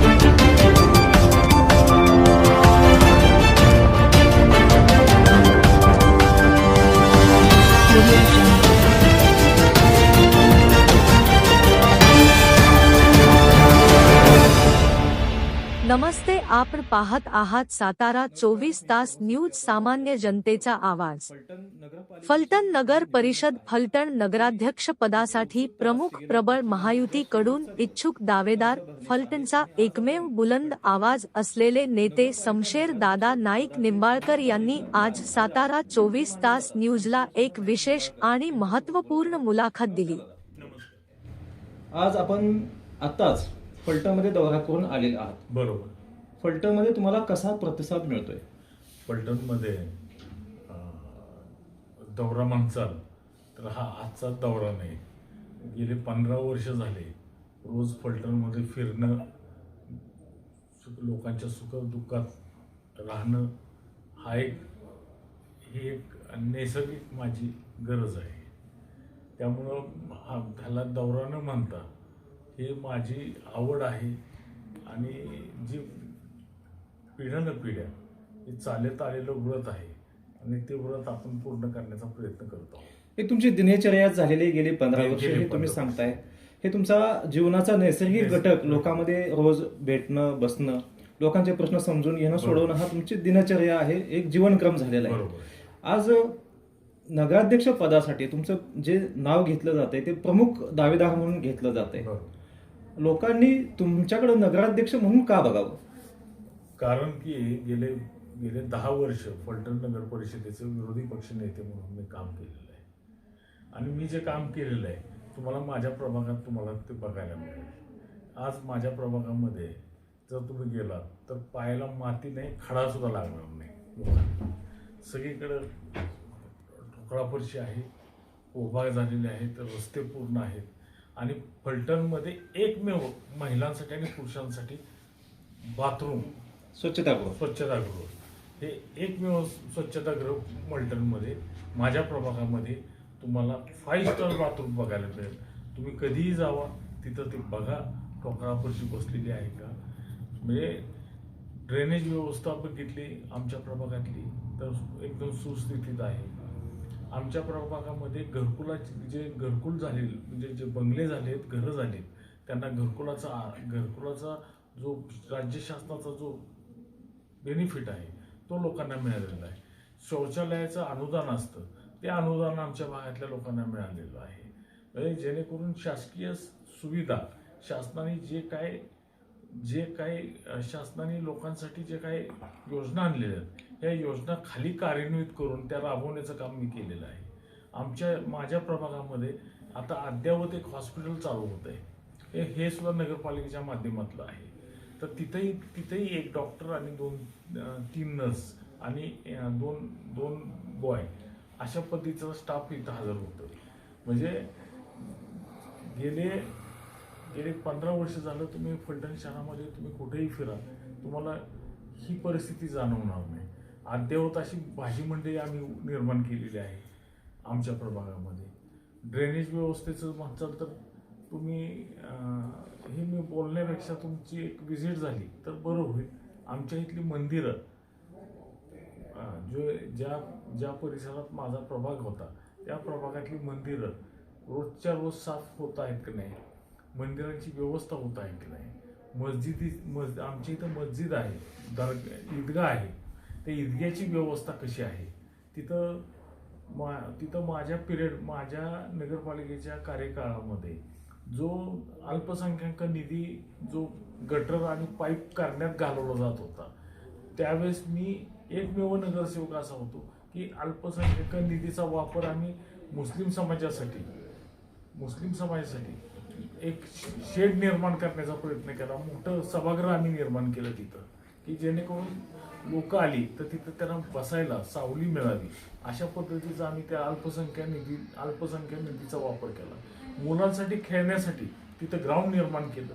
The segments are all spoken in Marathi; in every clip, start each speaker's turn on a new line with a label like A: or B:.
A: Thank you. आपण पाहत आहात सातारा चोवीस तास न्यूज सामान्य जनतेचा आवाज. फलटण नगर परिषद फलटण नगराध्यक्ष पदासाठी प्रमुख प्रबळ महायुतीकडून इच्छुक दावेदार फलटणचा एकमेव बुलंद आवाज असलेले नेते समशेर दादा नाईक निंबाळकर यांनी आज सातारा चोवीस तास न्यूजला एक विशेष आणि महत्त्वपूर्ण मुलाखत दिली.
B: आज आपण आत्ताच फलटणमध्ये दौरा करून आलेले आहात.
C: बरोबर.
B: फलटणमध्ये तुम्हाला कसा प्रतिसाद मिळतोय?
C: फलटणमध्ये दौरा म्हणचाल तर हा आजचा दौरा नाही. गेले पंधरा वर्ष झाले रोज फलटणमध्ये फिरणं सुख लोकांच्या सुखदुःखात राहणं हा एक ही एक नैसर्गिक माझी गरज आहे. त्यामुळं हा त्याला दौरा न म्हणता ही माझी आवड आहे. आणि जी पिढ्यानं पिढ्या हे चालत आलेलं व्रत आहे आणि ते व्रत आपण पूर्ण करण्याचा प्रयत्न करतो
B: हे तुमची दिनचर्या झालेली गेली पंधरा वर्ष हे तुम्ही
C: 15
B: सांगताय. हे तुमचा जीवनाचा नैसर्गिक घटक लोकांमध्ये रोज भेटणं बसणं लोकांचे प्रश्न समजून घेणं. सोडवणं हा तुमची दिनचर्या आहे एक जीवनक्रम झालेला आहे. आज नगराध्यक्ष पदासाठी तुमचं जे नाव घेतलं जातंय ते प्रमुख दावेदार म्हणून घेतलं जातंय.
C: बरोबर.
B: लोकांनी तुमच्याकडे नगराध्यक्ष म्हणून का बघावं?
C: कारण की गेले गेले दहा वर्ष फलटण नगर परिषदेचं विरोधी पक्ष नेते म्हणून मी काम केलेलं आहे. आणि मी जे काम केलेलं आहे तुम्हाला माझ्या प्रभागात तुम्हाला ते बघायला मिळेल. आज माझ्या प्रभागामध्ये जर तुम्ही गेलात तर पायाला माती नाही खडासुद्धा लागणार नाही. सगळीकडं ठोकळाफरशी आहे उभा झालेले आहेत रस्ते पूर्ण आहेत. आणि फलटणमध्ये एकमेव महिलांसाठी आणि पुरुषांसाठी बाथरूम
B: स्वच्छतागृह.
C: स्वच्छतागृह. हे एकमेव स्वच्छतागृह मल्टनमध्ये माझ्या प्रभागामध्ये तुम्हाला फाईव्ह स्टार बाथरूम बघायला मिळेल. तुम्ही कधीही जावा तिथं ते बघा. टोकरापरशी बसलेली आहे का? म्हणजे ड्रेनेज व्यवस्था बघितली आमच्या प्रभागातली तर एकदम सुस्थितीत आहे. आमच्या प्रभागामध्ये घरकुलाचे जे घरकुल झाले म्हणजे जे बंगले झालेत घरं झालेत त्यांना घरकुलाचा आ- घरकुलाचा जो राज्य शासनाचा जो बेनिफिट आहे. तो लोकांना मिळालेला आहे. शौचालयाचं अनुदान असतं. ते अनुदान आमच्या भागातल्या लोकांना मिळालेलं आहे. म्हणजे जेणेकरून शासकीय सुविधा शासनाने जे काय जे काही शासनाने लोकांसाठी जे काही योजना आणलेल्या आहेत या योजना खाली कार्यान्वित करून त्या राबवण्याचं काम मी केलेलं आहे. आमच्या माझ्या प्रभागामध्ये आता अद्ययावत एक हॉस्पिटल चालू होत आहे हे हे सुद्धा नगरपालिकेच्या माध्यमातलं आहे. तर तिथेही तिथेही एक डॉक्टर आणि दोन तीन नर्स आणि दोन दोन बॉय अशा पद्धतीचा स्टाफ इथं हजर होतं. म्हणजे गेले गेले पंधरा वर्ष झालं तुम्ही फलटण शहरामध्ये तुम्ही कुठेही फिरा तुम्हाला ही परिस्थिती जाणवणार नाही. अद्ययावत अशी भाजी मंडई आम्ही निर्माण केलेली आहे आमच्या प्रभागामध्ये. ड्रेनेज व्यवस्थेचं म्हणाल तर तुम्ही हे मी बोलण्यापेक्षा तुमची एक विजिट झाली तर बरं होईल. आमच्या इथली मंदिरं जो ज्या ज्या परिसरात माझा प्रभाग होता त्या प्रभागातली मंदिरं रोजच्या रोज साफ होत आहेत की नाही? मंदिरांची व्यवस्था होत आहे की नाही? मस्जिदी मस्जिद आमच्या इथं मस्जिद आहे दर ईदगाह आहे. त्या ईदग्याची व्यवस्था कशी आहे? तिथं मा तिथं माझ्या पिरियड माझ्या नगरपालिकेच्या कार्यकाळामध्ये जो अल्पसंख्याक निधी जो गटर आणि पाईप करण्यात घालवला जात होता त्यावेळेस मी एकमेव नगरसेवक असा होतो की अल्पसंख्याक निधीचा वापर आम्ही मुस्लिम समाजासाठी मुस्लिम समाजासाठी एक शेड निर्माण करण्याचा प्रयत्न केला मोठं सभागृह आम्ही निर्माण केलं तिथं की जेणेकरून लोक आली तर तिथं त्यांना बसायला सावली मिळावी. अशा पद्धतीचा आम्ही त्या अल्पसंख्याक निधी अल्पसंख्याक निधीचा वापर केला. मुलांसाठी खेळण्यासाठी तिथं ग्राउंड निर्माण केलं.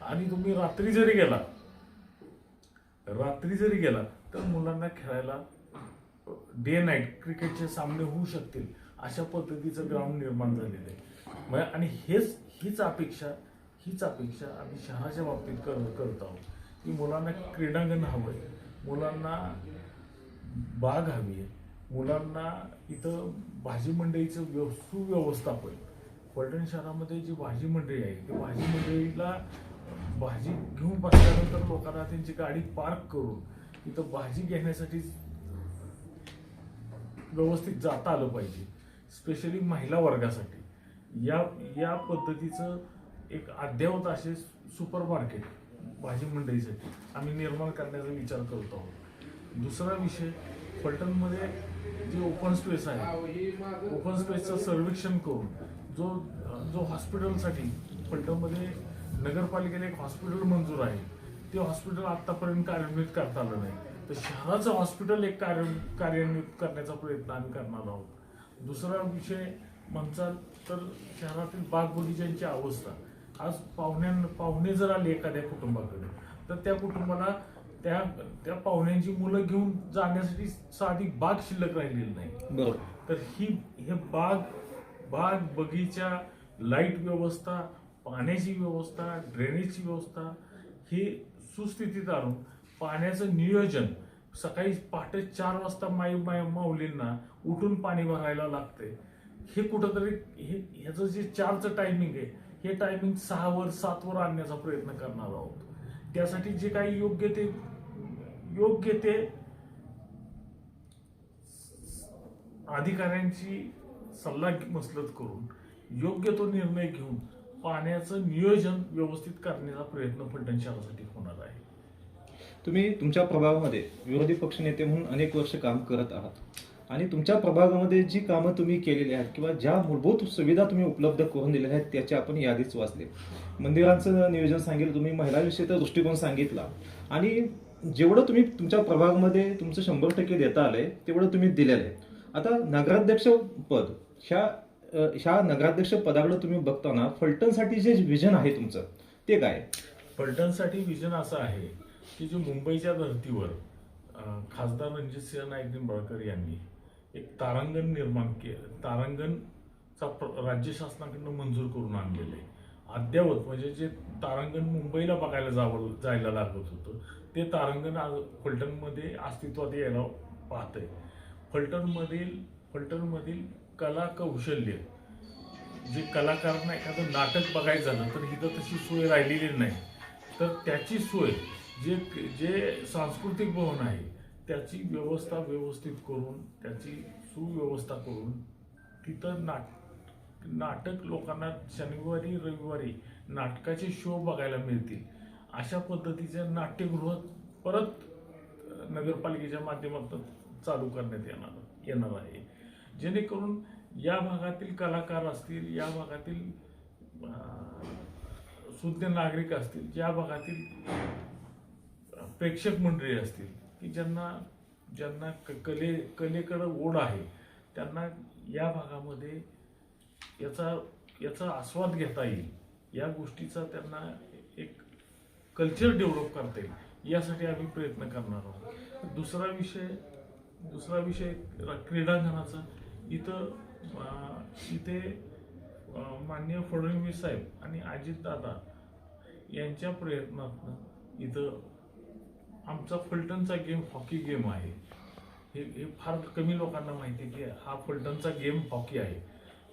C: आणि तुम्ही रात्री जरी गेला रात्री जरी गेला तर मुलांना खेळायला डे नाईट क्रिकेटचे सामने होऊ शकतील अशा पद्धतीचं ग्राउंड निर्माण झालेलं आहे. मग आणि हेच हीच अपेक्षा हीच अपेक्षा आम्ही शहराच्या बाबतीत कर करत आहोत. की मुलांना क्रीडांगण हवं आहे मुलांना बाग हवी आहे मुलांना इथं भाजी मंडईचं व्यव सुव्यवस्थापन पलटण शहरामध्ये जी भाजी मंडळी आहे ती भाजी मंडळीला भाजी घेऊन बसल्यानंतर लोकांना त्यांची गाडी पार्क करून तिथं भाजी घेण्यासाठी व्यवस्थित जाता आलं पाहिजे स्पेशली महिला वर्गासाठी. या या पद्धतीचं एक अद्ययावत असे सुपर मार्केट भाजी मंडईसाठी आम्ही निर्माण करण्याचा विचार करत आहोत. दुसरा विषय फलटणमध्ये जे ओपन स्पेस आहे ओपन स्पेसचं सर्वेक्षण करून जो जो हॉस्पिटलसाठी फलटणमध्ये नगरपालिकेला एक हॉस्पिटल मंजूर आहे. ते हॉस्पिटल आतापर्यंत कार्यान्वित करता आलं नाही. तर शहराचं हॉस्पिटल एक कार्य कार्यान्वित करण्याचा प्रयत्न आम्ही करणार आहोत. दुसरा विषय म्हणचाल तर शहरातील बाग बगीच्यांची अवस्था. आज पाहुण्यां पाहुणे जर आले एखाद्या कुटुंबाकडे तर त्या कुटुंबाला त्या त्या पाहुण्यांची मुलं घेऊन जाण्यासाठी साधी बाग शिल्लक राहिलेली नाही. तर ही हे बाग बाग बगीचा लाइट व्यवस्था पाण्याची व्यवस्था ड्रेनेजची व्यवस्था ही सुस्थितीत आणून पाण्याचं नियोजन. सकाळी पहाटे चार वाजता माई माय माऊलींना उठून पाणी भरायला लागते. हे कुठंतरी हे ह्याचं जे चारचं टायमिंग आहे हे टायमिंग सहावर सातवर आणण्याचा प्रयत्न करणार आहोत. त्यासाठी जे काही योग्य ते योग्य ते अधिकाऱ्यांची सल्ला मसलत करून योग्य तो निर्णय घेऊन पाण्याचं नियोजन व्यवस्थित करण्याचा प्रयत्न फलटण शहरासाठी होणार आहे.
B: तुम्ही तुमच्या प्रभागामध्ये विरोधी पक्षनेते म्हणून अनेक वर्ष काम करत आहात. आणि तुमच्या प्रभागामध्ये जी कामं तुम्ही केलेली आहेत किंवा ज्या मूलभूत सुविधा तुम्ही उपलब्ध करून दिलेल्या आहेत त्याची आपण यादीच वाचले. मंदिरांचं नियोजन सांगितलं तुम्ही महिलांविषयीचा दृष्टिकोन सांगितला. आणि जेवढं तुम्ही तुमच्या प्रभागामध्ये तुमचं शंभर टक्के देता आले तेवढं तुम्ही दिलेलं आहे. आता नगराध्यक्ष पद ह्या ह्या नगराध्यक्ष पदाकडे तुम्ही बघताना फलटणसाठी जे विजन आहे तुमचं ते काय?
C: फलटणसाठी विजन असं आहे की जे मुंबईच्या धर्तीवर खासदार खासदार रणजितसिंह नाईक निंबाळकर यांनी एक तारांगण निर्माण केलं तारांगणचा प्र- राज्य शासनाकडनं मंजूर करून आणलेलं आहे. अद्यावत म्हणजे जे तारांगण मुंबईला बघायला जावं जायला लागत होतं ते तारांगण आज फलटणमध्ये अस्तित्वात यायला पाहतंय. फलटणमधील फलटणमधील कला कौशल्य जे कलाकारांना एखादं नाटक बघायचं झालं तर इथं तशी सोय राहिलेली नाही. तर त्याची सोय जे जे सांस्कृतिक भवन आहे त्याची व्यवस्था व्यवस्थित करून त्याची सुव्यवस्था करून तिथं नाट नाटक लोकांना शनिवारी रविवारी नाटकाचे शो बघायला मिळतील. अशा पद्धतीच्या नाट्यगृह परत नगरपालिकेच्या माध्यमातून चालू करण्यात येणार येणार आहे. जेणेकरून या भागातील कलाकार असतील या भागातील सुज्ञ नागरिक असतील ज्या भागातील प्रेक्षक मंडळी असतील की ज्यांना ज्यांना क- कले कलेकडं ओढ आहे त्यांना या भागामध्ये याचा याचा आस्वाद घेता येईल. या गोष्टीचा त्यांना एक कल्चर डेव्हलप करता येईल. यासाठी आम्ही प्रयत्न करणार आहोत. दुसरा विषय दुसरा विषय क्रीडांगणाचा. इथं इथे माननीय फडणवीस साहेब आणि अजितदादा यांच्या प्रयत्नातनं इथं आमचा फलटणचा गेम हॉकी गेम आहे. हे हे फार कमी लोकांना माहिती आहे की हा फलटणचा गेम हॉकी आहे.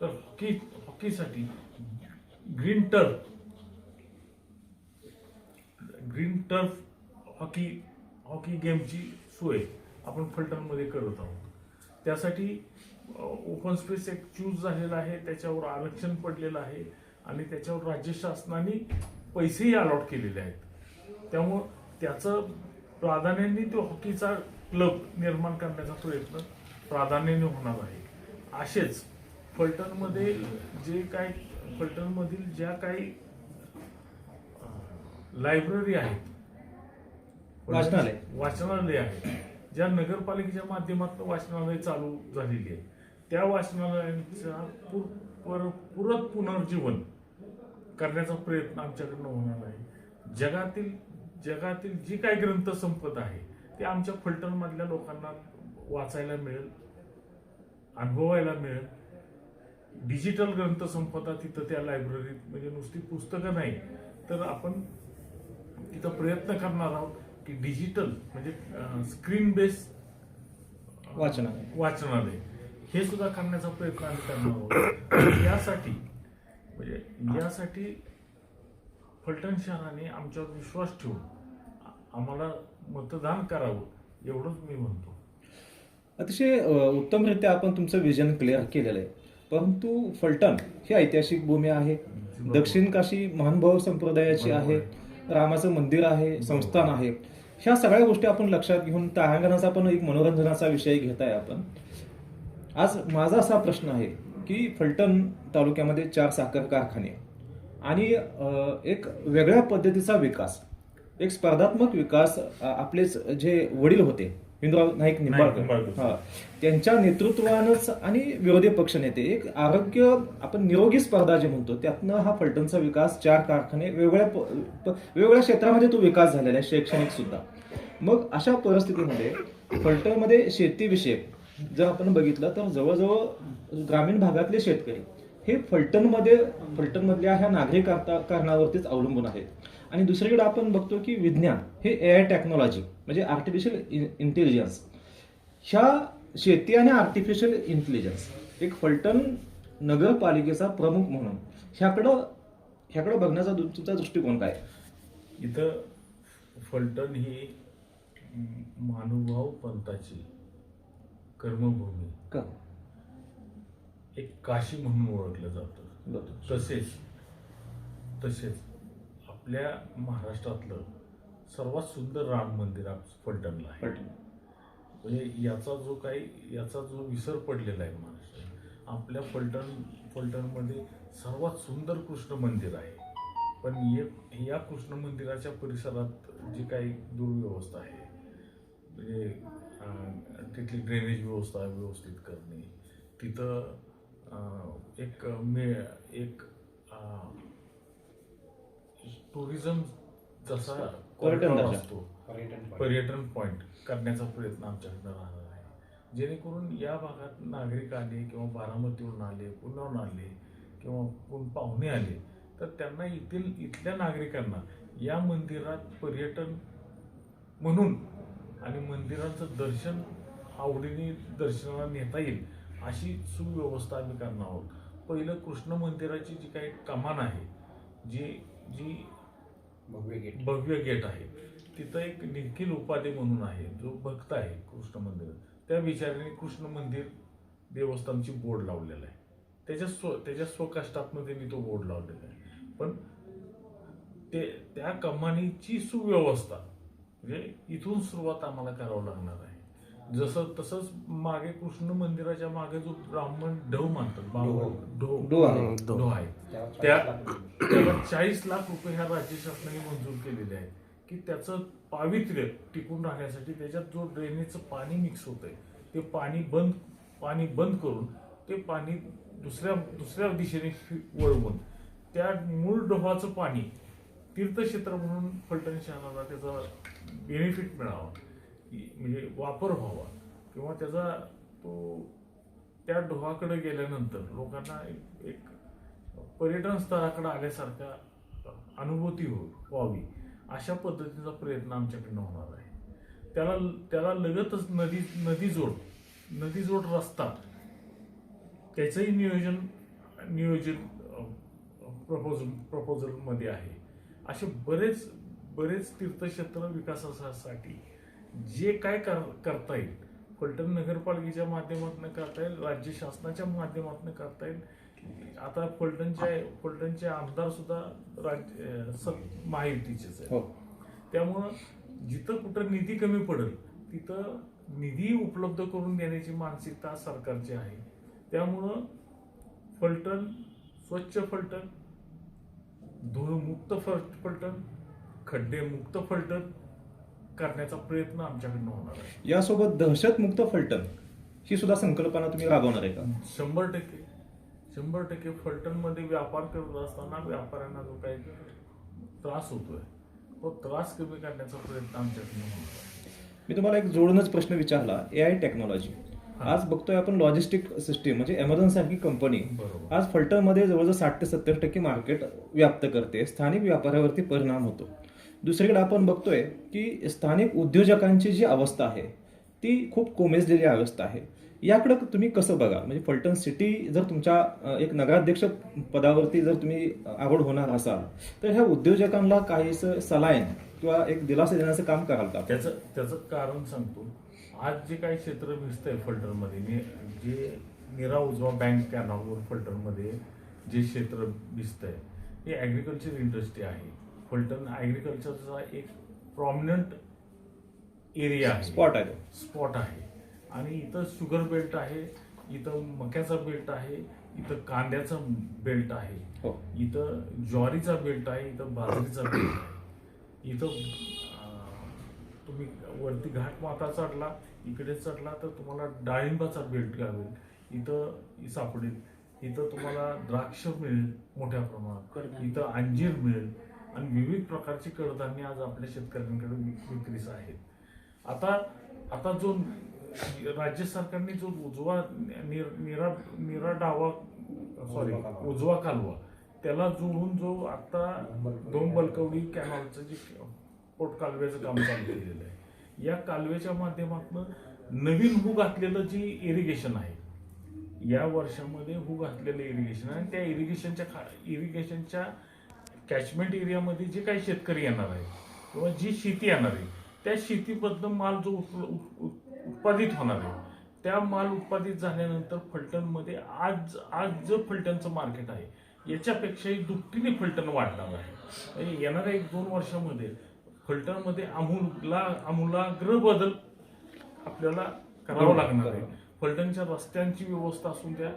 C: तर hockey हॉकीसाठी green turf green turf hockey hockey गेमची सोय आपण फलटणमध्ये करत आहोत. त्यासाठी ओपन स्पेस एक चूज झालेला आहे त्याच्यावर आरक्षण पडलेलं आहे आणि त्याच्यावर राज्य शासनाने पैसेही अलॉट केलेले आहेत. त्यामुळं त्याचं प्राधान्याने तो हॉकीचा क्लब निर्माण करण्याचा प्रयत्न प्राधान्याने होणार आहे. असेच फलटणमध्ये जे काय फलटणमधील ज्या काही लायब्ररी आहेत
B: वाचनालय.
C: वाचनालय आहे ज्या नगरपालिकेच्या माध्यमातून वाचनालय चालू झालेली आहे त्या वाचनालयांचा पुर पर- पुरत पुनर्जीवन करण्याचा प्रयत्न आमच्याकडनं होणार आहे. जगातील जगातील जी काही ग्रंथसंपदा आहे ती आमच्या फलटणमधल्या लोकांना वाचायला मिळेल अनुभवायला मिळेल. डिजिटल ग्रंथसंपदा तिथं त्या लायब्ररीत म्हणजे नुसती पुस्तकं नाही तर आपण तिथं प्रयत्न करणार आहोत. की डिजिटल म्हणजे स्क्रीन बेस
B: वाचनालय.
C: वाचनालय. हे सुद्धा करण्याचा प्रयत्न आम्ही करणार आहोत. यासाठी म्हणजे यासाठी फलटण शहराने आमच्यावर विश्वास ठेवून आम्हाला मतदान करावं एवढंच मी म्हणतो.
B: अतिशय उत्तमरित्या आपण तुमचं विजन क्लिअर केलेलं आहे. परंतु फलटण ही ऐतिहासिक भूमी आहे. दक्षिण काशी महानुभाव संप्रदायाची आहे. रामाचं मंदिर आहे संस्थान आहे. ह्या सगळ्या गोष्टी आपण लक्षात घेऊन तारांगणाचा पण एक मनोरंजनाचा विषय घेत आहे आपण. आज माझा असा प्रश्न आहे की फलटण तालुक्यामध्ये चार साखर कारखाने आणि एक वेगळ्या पद्धतीचा विकास एक स्पर्धात्मक विकास आपलेच जे वडील होते हिंदुराव नाईक निंबाळकर. हा. त्यांच्या नेतृत्वानंच आणि विरोधी पक्षनेते एक आरोग्य आपण निरोगी स्पर्धा जे म्हणतो त्यातनं हा फलटणचा विकास चार कारखाने वेगवेगळ्या वेगवेगळ्या क्षेत्रामध्ये तो विकास झालेला आहे शैक्षणिक सुद्धा. मग अशा परिस्थितीमध्ये फलटणमध्ये शेतीविषयक जर आपण बघितलं तर जवळजवळ ग्रामीण भागातले शेतकरी हे फलटणमध्ये फलटणमधल्या ह्या नागरिक कारणावरतीच अवलंबून आहेत. आणि दुसरीकडे आपण बघतो की विज्ञान हे ए आय टेक्नॉलॉजी म्हणजे आर्टिफिशियल इंटेलिजन्स ह्या शेती आणि आर्टिफिशियल इंटेलिजन्स एक फलटण नगरपालिकेचा प्रमुख म्हणून. ह्याकडं ह्याकडं बघण्याचा तुमचा दृष्टिकोन काय?
C: इथं फलटण ही महानुभाव पंथाची कर्मभूमी.
B: का?
C: एक काशी म्हणून ओळखलं जातं. तसेच तसेच आपल्या महाराष्ट्रातलं सर्वात सुंदर राम मंदिर आप- फलटणला आहे. म्हणजे याचा जो काही याचा जो विसर पडलेला आहे महाराष्ट्रात आपल्या फलटण फलटणमध्ये सर्वात सुंदर कृष्ण मंदिर आहे. पण ये या कृष्ण मंदिराच्या परिसरात जी काही दुर्व्यवस्था आहे म्हणजे तिथली ड्रेनेज व्यवस्था व्यवस्थित करणे तिथं एक मे एक टुरिझम जसा
B: पर्यटन.
C: असतो. पर्यटन पॉइंट करण्याचा प्रयत्न आमच्याकडनं राहणार आहे. जेणेकरून या भागात नागरिक आले किंवा बारामतीवरून आले पुण्याहून आले किंवा कोण पाहुणे आले तर त्यांना इथील इथल्या नागरिकांना या मंदिरात पर्यटन म्हणून आणि मंदिराचं दर्शन आवडीने दर्शनाला नेता येईल अशी सुव्यवस्था आम्ही करणार आहोत. पहिलं कृष्ण मंदिराची जी काही कमान आहे जी जी भव्य गेट. आहे. तिथं एक निखिल उपाध्ये म्हणून आहे जो भक्त आहे कृष्ण मंदिर. त्या विचाराने कृष्ण मंदिर देवस्थानची बोर्ड लावलेला आहे. त्याच्या स्व त्याच्या स्वकष्टातनं त्यांनी तो बोर्ड लावलेला आहे. पण ते त्या कमानीची सुव्यवस्था म्हणजे इथून सुरुवात आम्हाला करावं लागणार आहे. जसं तसंच मागे कृष्ण मंदिराच्या मागे जो ब्राह्मण ढव मानतात ब्राह्मण ढो
B: डो आहे.
C: आहे. त्या त्याला चाळीस लाख रुपये ह्या राज्य शासनाने मंजूर केलेले आहेत. की त्याचं पावित्र्य टिकून राहण्यासाठी त्याच्यात जो ड्रेनेजचं पाणी मिक्स होतंय ते पाणी बंद पाणी बंद करून ते पाणी दुसऱ्या दुसऱ्या दिशेने वळवून त्या मूळ डोहाचं पाणी तीर्थक्षेत्र म्हणून फलटण शहराला त्याचा बेनिफिट मिळावा. म्हणजे वापर व्हावा. किंवा त्याचा तो त्या डोहाकडे गेल्यानंतर लोकांना एक- एक पर्यटन स्थळाकडे आल्यासारखा अनुभूती हो व्हावी. अशा पद्धतीचा प्रयत्न आमच्याकडनं होणार आहे. त्याला त्याला लगतच नदी नदी जोड नदी जोड रस्ता त्याचंही नियोजन नियोजन प्रपोजल प्रपोजलमध्ये आहे. असे बरेच बरेच तीर्थक्षेत्र विकासासाठी जे काय कर करता येईल. फलटण नगरपालिकेच्या माध्यमातून करता येईल राज्य शासनाच्या माध्यमातून करता येईल. आता फलटणचे फलटणचे आमदार सुद्धा राज्य महायुतीचेच आहे
B: हो.
C: त्यामुळं जिथं कुठं निधी कमी पडेल तिथं निधी उपलब्ध करून देण्याची मानसिकता सरकारची आहे. त्यामुळं फलटण स्वच्छ फलटण धूळमुक्त फल फलटण खड्डेमुक्त फलटण करण्याचा प्रयत्न आमच्याकडनं होणार आहे.
B: यासोबत दहशतमुक्त फलटण ही सुद्धा संकल्पना तुम्ही राबवणार आहे का?
C: शंभर टक्के. शंभर टक्के फलटणमध्ये व्यापार करत असताना व्यापाऱ्यांना जो काही त्रास होतोय तो त्रास कमी करण्याचा प्रयत्न आमच्याकडनं होणार आहे.
B: मी तुम्हाला एक जोडूनच प्रश्न विचारला ए आय टेक्नॉलॉजी आज बघतोय आपण लॉजिस्टिक सिस्टीम म्हणजे अमेझॉन सारखी कंपनी
C: बरोबर.
B: आज फलटणमध्ये जवळजवळ साठ ते सत्तर टक्के मार्केट व्याप्त करते स्थानिक व्यापारावरती परिणाम होतो. दुसरीकडे आपण बघतोय की स्थानिक उद्योजकांची जी अवस्था आहे ती खूप कोमेजलेली अवस्था आहे. याकडं तुम्ही कसं बघा म्हणजे फलटण सिटी जर तुमच्या एक नगराध्यक्ष पदावरती जर तुम्ही आवड होणार असाल तर ह्या उद्योजकांना काहीसं सलायन किंवा एक दिलासा देण्याचं काम कराल का?
C: त्याचं त्याचं कारण सांगतो. आज जे काही क्षेत्र दिसतंय फलटणमध्ये मी जे निरा उजवा बँक कॅनॉलवर फलटणमध्ये जे क्षेत्र दिसतंय हे ॲग्रिकल्चर इंडस्ट्री आहे. फलटण ॲग्रिकल्चरचा एक प्रॉमिनंट एरिया आहे.
B: स्पॉट आहे तो.
C: स्पॉट आहे. आणि इथं शुगर बेल्ट आहे इथं मक्याचा बेल्ट आहे इथं कांद्याचा बेल्ट आहे
B: हो.
C: इथं ज्वारीचा बेल्ट आहे इथं बाजरीचा बेल्ट आहे. इथं तुम्ही वरती घाट माता चढला इकडे चढला तर तुम्हाला डाळिंबाचा बेल्ट गावेल इथं सापडेल. इथं तुम्हाला द्राक्ष मिळेल मोठ्या प्रमाणात. इथं अंजीर मिळेल. आणि विविध प्रकारची कडधान्य आज आपल्या शेतकऱ्यांकडे विक- विक्रीस आहेत. आता आता जो राज्य सरकारने जो उजवा निर- निरा निरा डावा सॉरी उजवा कालवा. त्याला जोडून जो आता दोन बलकवडी. कॅनॉलचं जे पोट कालव्याचं काम चालू केलेलं आहे. या कालव्याच्या माध्यमातून नवीन हू घातलेलं जी इरिगेशन आहे या वर्षामध्ये हू घातलेलं इरिगेशन आणि त्या इरिगेशनच्या खा इरिगेशनच्या कॅचमेंट एरियामध्ये जे काही शेतकरी येणार आहे किंवा जी शेती येणार आहे त्या शेतीबद्दल माल जो उत- उत- उत- उत्पादित होणार आहे त्या माल उत्पादित झाल्यानंतर फलटणमध्ये आज आज जो फलटणचं मार्केट आहे याच्यापेक्षाही दुपटीने फलटण वाढणार आहे. म्हणजे येणाऱ्या एक दोन वर्षामध्ये फलटणमध्ये आमूला आमूलाग्र बदल आपल्याला करावा लागणार आहे. फलटणच्या रस्त्यांची व्यवस्था असून त्या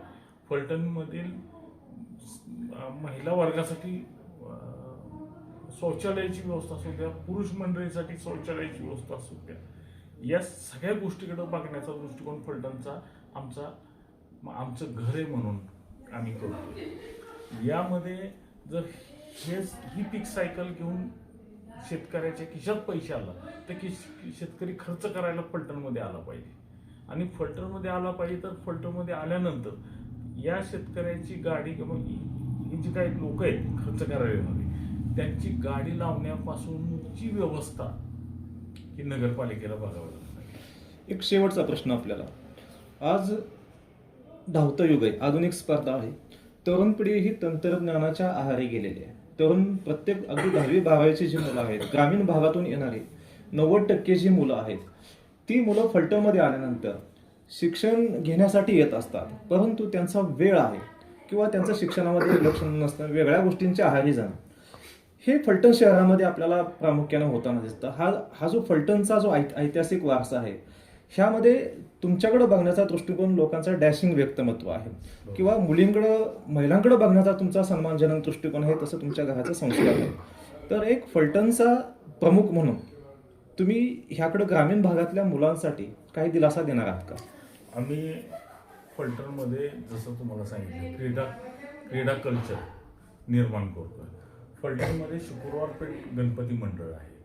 C: फलटणमधील महिला वर्गासाठी शौचालयाची व्यवस्था असू द्या पुरुष मंडळीसाठी शौचालयाची व्यवस्था असू द्या. या सगळ्या गोष्टीकडे बघण्याचा दृष्टिकोन फलटणचा आमचा आमचं घर आहे म्हणून आम्ही करतो. यामध्ये जर हे ही पीक सायकल घेऊन शेतकऱ्याच्या खिशात पैसे आला तर कि शेतकरी खर्च करायला फलटणमध्ये आला पाहिजे. आणि फलटणमध्ये आला पाहिजे तर फलटणमध्ये आल्यानंतर या शेतकऱ्याची गाडी किंवा ही जी काही लोक आहेत खर्च करायला त्यांची गाडी लावण्यापासूनची व्यवस्था ही नगरपालिकेला बघावं लागणार
B: एक शेवटचा प्रश्न आपल्याला. आज धावतं युग आहे आधुनिक स्पर्धा आहे. तरुण पिढी ही तंत्रज्ञानाच्या आहारी गेलेली आहे. तरुण प्रत्येक अगदी दहावी भागाची जी मुलं आहेत ग्रामीण भागातून येणारी नव्वद टक्के जी मुलं आहेत ती मुलं फलटणमध्ये आल्यानंतर शिक्षण घेण्यासाठी येत असतात. परंतु त्यांचा वेळ आहे किंवा त्यांचं शिक्षणामध्ये लक्ष नसतं वेगळ्या गोष्टींच्या आहारी जाणं. हे फलटण शहरामध्ये आपल्याला प्रामुख्यानं होताना दिसतं. हा हा जो फलटणचा जो ऐत- ऐतिहासिक वारसा आहे ह्यामध्ये तुमच्याकडे बघण्याचा दृष्टिकोन लोकांचा डॅशिंग व्यक्तिमत्व आहे. किंवा मुलींकडं महिलांकडे बघण्याचा तुमचा सन्मानजनक दृष्टिकोन आहे तसं तुमच्या घराचा संस्कार आहे. तर एक फलटणचा प्रमुख म्हणून तुम्ही ह्याकडे ग्रामीण भागातल्या मुलांसाठी काही दिलासा देणार आहात का?
C: आम्ही फलटणमध्ये जसं तुम्हाला सांगितलं क्रीडा क्रीडा कल्चर निर्माण करतोय. फलटणमध्ये शुक्रवार पेठ गणपती मंडळ आहे.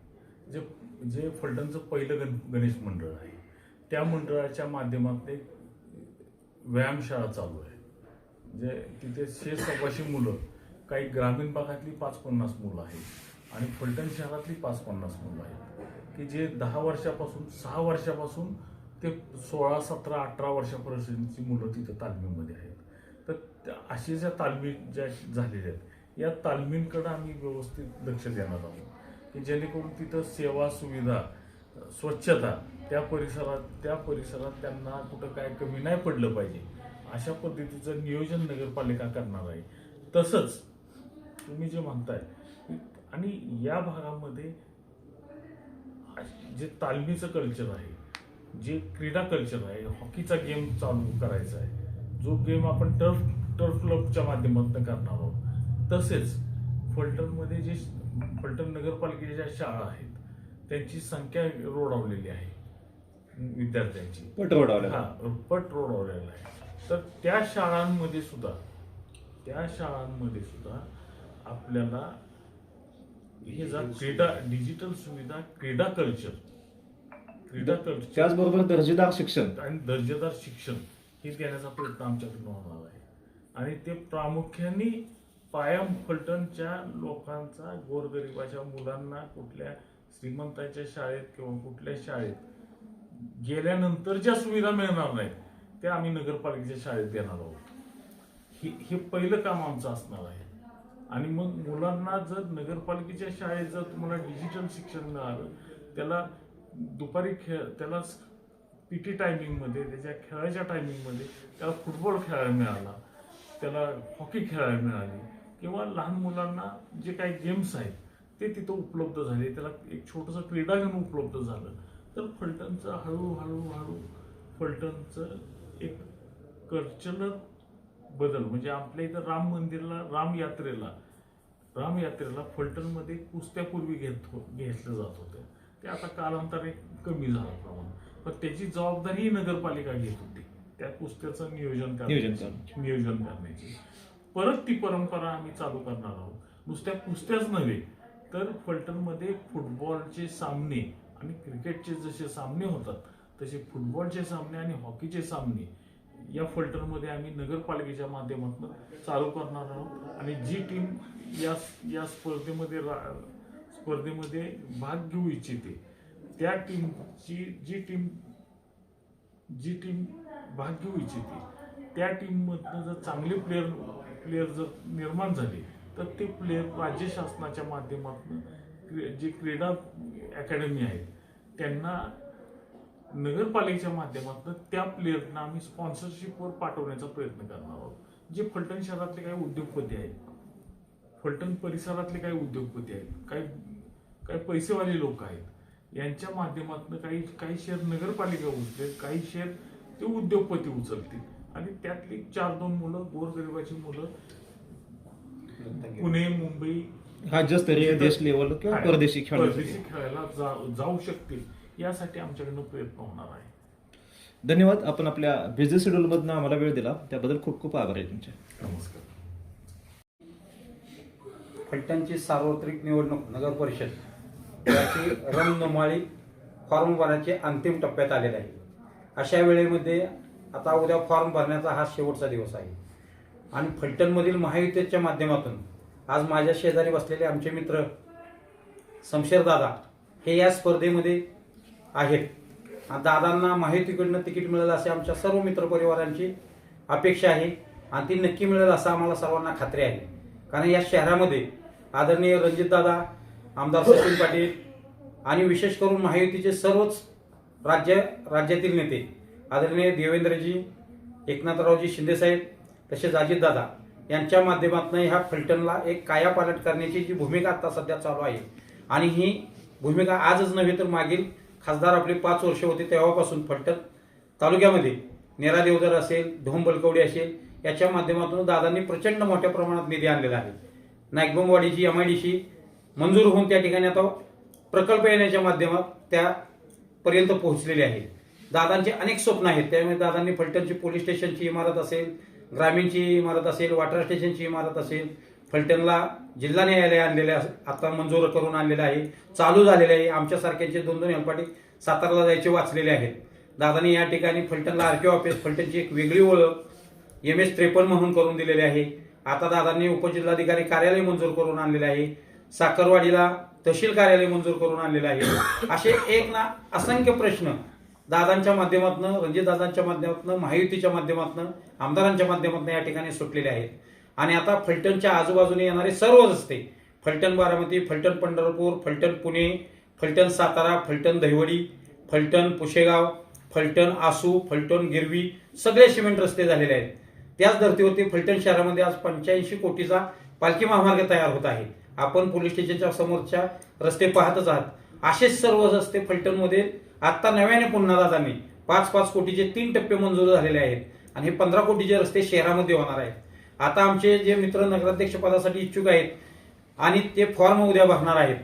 C: जे जे फलटणचं पहिलं गण गणेश मंडळ आहे. त्या मंडळाच्या माध्यमातून एक व्यायामशाळा चालू आहे. जे तिथे शे सव्वाशे मुलं काही ग्रामीण भागातली पाच पन्नास मुलं आहेत आणि फलटण शहरातली पाच पन्नास मुलं आहेत. की जे दहा वर्षापासून सहा वर्षापासून ते सोळा सतरा अठरा वर्षापर्यंतची मुलं तिथं तालमीमध्ये आहेत. तर त्या- ज्या तालमी ज्या झालेल्या आहेत या तालमींकडे आम्ही व्यवस्थित लक्ष देणार आहोत. की जेणेकरून तिथं सेवा सुविधा स्वच्छता त्या परिसरात त्या परिसरात त्यांना कुठं काय कमी नाही पडलं पाहिजे. अशा पद्धतीचं नियोजन नगरपालिका करणार आहे. तसंच तुम्ही जे म्हणताय आणि या भागामध्ये जे तालमीचं कल्चर आहे जे क्रीडा कल्चर आहे हॉकीचा गेम चालू करायचा आहे. जो गेम आपण टर्फ टर्फ क्लबच्या माध्यमातून करणार आहोत. तसेच फलटणमध्ये जे फलटण नगरपालिकेच्या ज्या शाळा आहेत त्यांची संख्या रोडावलेली आहे विद्यार्थ्यांची.
B: पटवडावल्या
C: हा पट रोडवलेला आहे. तर त्या शाळांमध्ये सुद्धा त्या शाळांमध्ये सुद्धा आपल्याला हे जर क्रीडा डिजिटल सुविधा क्रीडा कल्चर. क्रीडा कल्चर.
B: त्याचबरोबर दर्जेदार शिक्षण.
C: आणि दर्जेदार शिक्षण हे देण्याचा प्रयत्न आमच्याकडून होणार आहे. आणि ते प्रामुख्याने पायम फलटणच्या लोकांचा गोरगरिबाच्या मुलांना कुठल्या श्रीमंतांच्या शाळेत किंवा कुठल्या शाळेत गेल्यानंतर ज्या सुविधा मिळणार नाहीत त्या आम्ही नगरपालिकेच्या शाळेत देणार आहोत. हे हे पहिलं काम आमचं असणार आहे. आणि मग मुलांना जर नगरपालिकेच्या शाळेत जर तुम्हाला डिजिटल शिक्षण मिळालं त्याला दुपारी खेळ त्याला पी टी टायमिंगमध्ये त्याच्या खेळाच्या टायमिंगमध्ये त्याला फुटबॉल खेळायला मिळाला त्याला हॉकी खेळायला मिळाली किंवा लहान मुलांना जे काही गेम्स आहेत ते तिथं उपलब्ध झाले. त्याला एक छोटंसं क्रीडांगण उपलब्ध झालं. तर फलटणचं हळूहळू हळू फलटणचं एक कल्चरल बदल म्हणजे आपल्या इथं राम मंदिरला राम यात्रेला राम यात्रेला फलटणमध्ये कुस्त्यापूर्वी घेत हो- घेतलं जात होतं. ते आता कालांतराने कमी झालं प्रमाण. पण त्याची जबाबदारी नगरपालिका घेत होती. त्या कुस्त्याचं नियोजन
B: नियोजन
C: करण्याची. नियोजन करण्याची. परत ती परंपरा आम्ही चालू करणार आहोत. नुसत्या कुस्त्याच नव्हे तर फलटणमध्ये फुटबॉलचे सामने आणि क्रिकेटचे जसे सामने होतात तसे फुटबॉलचे सामने आणि हॉकीचे सामने या फलटणमध्ये आम्ही नगरपालिकेच्या माध्यमातून चालू करणार आहोत. आणि जी टीम या या स्पर्धेमध्ये रा- स्पर्धेमध्ये भाग घेऊ इच्छिते त्या टीमची जी टीम जी टीम भाग घेऊ इच्छिते त्या टीममधनं जर चांगले प्लेअर प्लेयर जर निर्माण झाले तर ते प्लेयर राज्य शासनाच्या माध्यमातून क्री- जे क्रीडा अकॅडमी आहेत त्यांना नगरपालिकेच्या माध्यमातून त्या प्लेयरना आम्ही स्पॉन्सरशिपवर पाठवण्याचा प्रयत्न करणार आहोत. जे फलटण शहरातले काही उद्योगपती आहेत फलटण परिसरातले काही उद्योगपती आहेत काही काही पैसेवाले लोक आहेत यांच्या माध्यमातून काही काही शेअर नगरपालिका उचलेल काही शेअर ते उद्योगपती उचलतील. आणि त्यातली चार दोन मुलं गोरगरिबाची मुलं पुणे मुंबई.
B: राज्यस्तरीय देश लेवल किंवा
C: काय-
B: परदेशी
C: परदेशी खेळायला जा- जाऊ शकतील. यासाठी आमच्याकडनं प्रयत्न होणार आहे.
B: धन्यवाद. आपण आपल्या बिझी शेड्यूल मधनं आम्हाला वेळ दिला. त्याबद्दल खूप खूप आभार आहे तुमचे.
C: नमस्कार.
D: फलटणची सार्वत्रिक निवडणूक नगर परिषद. याची रणधुमाळी फॉर्म भरण्याचे अंतिम टप्प्यात आलेले आहे. अशा वेळेमध्ये आता उद्या फॉर्म भरण्याचा हा शेवटचा दिवस आहे. आणि फलटणमधील महायुतीच्या माध्यमातून आज माझ्या शेजारी बसलेले आमचे मित्र शमशेर दादा हे या स्पर्धेमध्ये आहेत. आणि दादांना महायुतीकडनं तिकीट मिळेल असे आमच्या सर्व मित्रपरिवारांची अपेक्षा आहे. आणि ती नक्की मिळेल असं आम्हाला सर्वांना खात्री आहे. कारण या शहरामध्ये आदरणीय रणजितदादा आमदार सचिन पाटील आणि विशेष करून महायुतीचे सर्वच राज्य राज्यातील नेते आदरणीय देवेंद्रजी एकनाथरावजी शिंदेसाहेब तसेच अजितदादा यांच्या माध्यमातून ह्या फलटणला एक कायापालट करण्याची जी भूमिका आता सध्या चालू आहे. आणि ही भूमिका आजच नव्हे तर मागील खासदार आपले पाच वर्ष होते तेव्हापासून फलटण तालुक्यामध्ये. नेरादेवदर असेल धोम बलकवडी असेल याच्या माध्यमातून दादांनी प्रचंड मोठ्या प्रमाणात निधी आणलेला आहे. नागबोमवाडीची एम आय डी मंजूर होऊन त्या ठिकाणी आता प्रकल्प येण्याच्या माध्यमात त्यापर्यंत पोहोचलेले आहे. दादांचे अनेक स्वप्न आहेत. त्यामुळे दादांनी फलटणची पोलीस स्टेशनची इमारत असेल ग्रामीणची इमारत असेल वॉटर स्टेशनची इमारत असेल फलटणला जिल्हा न्यायालय आणलेले आता मंजूर करून आणलेलं आहे चालू झालेले आहे. आमच्यासारख्यांचे दोन दोन हेलपाटी साताराला जायचे वाचलेले आहेत. दादांनी या ठिकाणी फलटणला आरके ऑफिस फलटणची एक वेगळी ओळख एम एस त्रेपन्न म्हणून करून दिलेले आहे. आता दादांनी उपजिल्हाधिकारी कार्यालय मंजूर करून आणलेले आहे. साखरवाडीला तहसील कार्यालय मंजूर करून आणलेलं आहे. असे एक ना असंख्य प्रश्न दादांच्या माध्यमातून रणजितदादांच्या माध्यमातून महायुतीच्या माध्यमातून आमदारांच्या माध्यमातून या ठिकाणी सुटलेले आहेत. आणि आता फलटणच्या आजूबाजूने येणारे सर्व रस्ते फलटण बारामती फलटण पंढरपूर फलटण पुणे फलटण सातारा फलटण दहिवडी फलटण पुशेगाव फलटण आसू फलटण गिरवी सगळे सिमेंट रस्ते झालेले आहेत. त्याच धर्तीवरती फलटण शहरामध्ये आज पंच्याऐंशी कोटीचा पालखी महामार्ग तयार होत आहे. आपण पोलीस स्टेशनच्या समोरच्या रस्ते पाहतच आहात. असेच सर्व रस्ते फलटणमध्ये आता नव्याने पुन्हा दादांनी पाच पाच कोटीचे तीन टप्पे मंजूर झालेले आहेत. आणि हे पंधरा कोटीचे रस्ते शहरामध्ये होणार आहेत. आता आमचे जे मित्र नगराध्यक्ष पदासाठी इच्छुक आहेत आणि ते फॉर्म उद्या भरणार आहेत.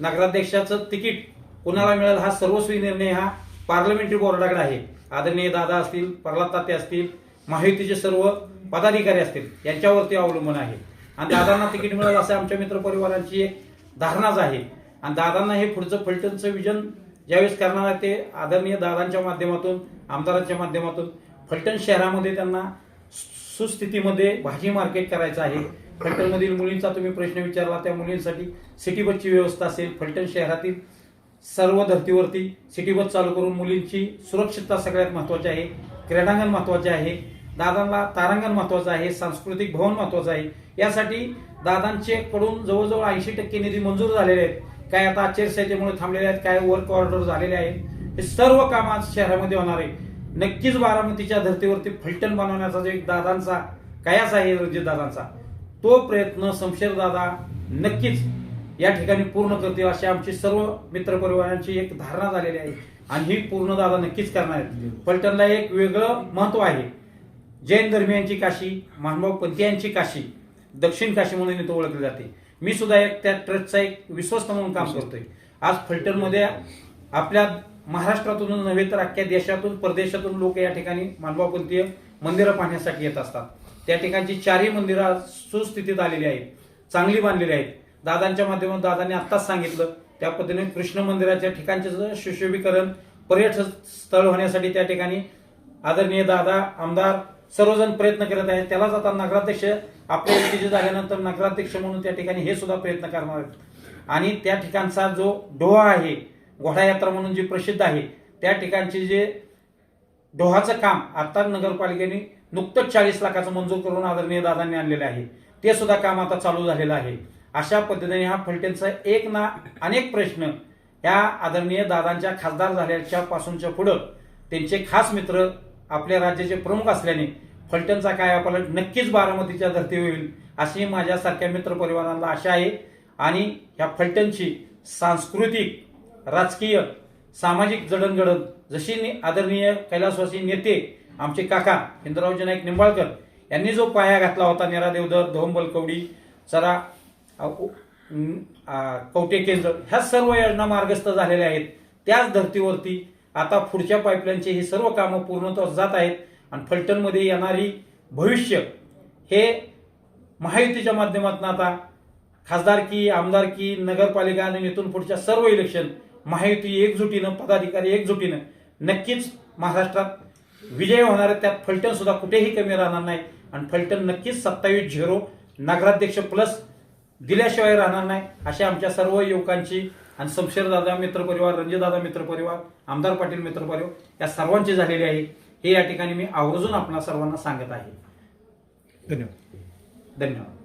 D: नगराध्यक्षाचं तिकीट कुणाला मिळेल हा सर्वस्वी निर्णय हा पार्लमेंटरी बोर्डाकडे आहे. आदरणीय दादा असतील प्रल्हाद ताते असतील महायुतीचे सर्व पदाधिकारी असतील यांच्यावरती अवलंबून आहे. आणि दादांना तिकीट मिळेल असं आमच्या मित्रपरिवारांची एक धारणाच आहे. आणि दादांना हे पुढचं फलटणचं विजन ज्यावेळेस करणार आहे ते आदरणीय दादांच्या माध्यमातून आमदारांच्या माध्यमातून फलटण शहरामध्ये त्यांना सुस्थितीमध्ये भाजी मार्केट करायचं आहे. फलटणमधील मुलींचा तुम्ही प्रश्न विचारला त्या मुलींसाठी सिटी बसची व्यवस्था असेल फलटण शहरातील सर्व धर्तीवरती सिटी बस चालू करून मुलींची सुरक्षितता सगळ्यात महत्वाची आहे. क्रीडांगण महत्त्वाचे आहे. दादांना तारांगण महत्वाचं आहे. सांस्कृतिक भवन महत्वाचं आहे. यासाठी दादांचे कडून जवळजवळ ऐंशी टक्के निधी मंजूर झालेले आहेत. काय आता आचारसंहितेमुळे थांबलेले आहेत काय वर्क ऑर्डर झालेले आहेत हे सर्व काम आज शहरामध्ये होणार आहे. नक्कीच बारामतीच्या धर्तीवरती फलटण बनवण्याचा जो एक दादांचा कयास आहे रणजित दादांचा तो प्रयत्न शमशेर दादा नक्कीच या ठिकाणी पूर्ण करतील अशी आमची सर्व मित्रपरिवारांची एक धारणा झालेली आहे. आणि ही पूर्ण दादा नक्कीच करणार आहेत. फलटणला एक वेगळं महत्त्व आहे. जैन धर्मियांची काशी महानुभाव पंथीयांची काशी दक्षिण काशी म्हणून इथं ओळखली जाते. मी सुद्धा एक त्या ट्रस्टचा एक विश्वस्त म्हणून काम करतोय. आज फलटणमध्ये आपल्या महाराष्ट्रातून नव्हे तर अख्ख्या देशातून परदेशातून लोक या ठिकाणी मानवापंथीय मंदिरं पाहण्यासाठी येत असतात. त्या ठिकाणची चारही मंदिरं सुस्थितीत आलेली आहेत चांगली बांधलेली आहेत. दादांच्या माध्यमातून दादांनी आत्ताच सांगितलं त्या पद्धतीने कृष्ण मंदिराच्या ठिकाणचे सुशोभीकरण पर्यटन स्थळ होण्यासाठी त्या ठिकाणी आदरणीय दादा आमदार सर्वजण प्रयत्न करत आहेत. त्यालाच आता नगराध्यक्ष आपल्या व्यक्तीचे झाल्यानंतर नगराध्यक्ष म्हणून त्या ठिकाणी हे सुद्धा प्रयत्न करणार आहेत. आणि त्या ठिकाणचा जो डोहा आहे घोडा यात्रा म्हणून जी प्रसिद्ध आहे त्या ठिकाणचे जे डोहाचं काम आता नगरपालिकेने नुकतंच चाळीस लाखाचं मंजूर करून आदरणीय दादांनी आणलेलं आहे. ते सुद्धा काम आता चालू झालेलं आहे. अशा पद्धतीने हा फलटणचा एक ना अनेक प्रश्न ह्या आदरणीय दादांच्या खासदार झाल्याच्या पासूनच्या पुढं त्यांचे खास मित्र आपल्या राज्याचे प्रमुख असल्याने फलटणचा कायापालट नक्कीच बारामतीच्या धर्ती होईल अशी माझ्यासारख्या मित्रपरिवारांना आशा आहे. आणि ह्या फलटणची सांस्कृतिक राजकीय सामाजिक जडणघडण जशी आदरणीय कैलासवासी नेते आमचे काका इंद्ररावजी नाईक निंबाळकर यांनी जो पाया घातला होता नेरा देवधर धोंबल कवडी चरा कवटे केंद्र ह्या सर्व योजना मार्गस्थ झालेल्या आहेत. त्याच धर्तीवरती आता पुढच्या पाईपलाईनचे ही सर्व कामं पूर्णत्वास जात आहेत. आणि फलटणमध्ये येणारी भविष्य हे महायुतीच्या माध्यमातून आता खासदारकी आमदारकी नगरपालिका आणि इथून पुढच्या सर्व इलेक्शन महायुती एकजुटीनं पदाधिकारी एकजुटीनं नक्कीच महाराष्ट्रात विजय होणार आहे. त्यात फलटण सुद्धा कुठेही कमी राहणार नाही. आणि फलटण नक्कीच सत्तावीस झिरो नगराध्यक्ष प्लस दिल्याशिवाय राहणार नाही. अशा आमच्या सर्व युवकांची आणि शमशेरदादा मित्रपरिवार रणजितदादा मित्रपरिवार आमदार पाटील मित्रपरिवार या सर्वांची झालेली आहे. हे या ठिकाणी मी आवर्जून आपणा सर्वांना सांगत आहे.
B: धन्यवाद.
D: धन्यवाद.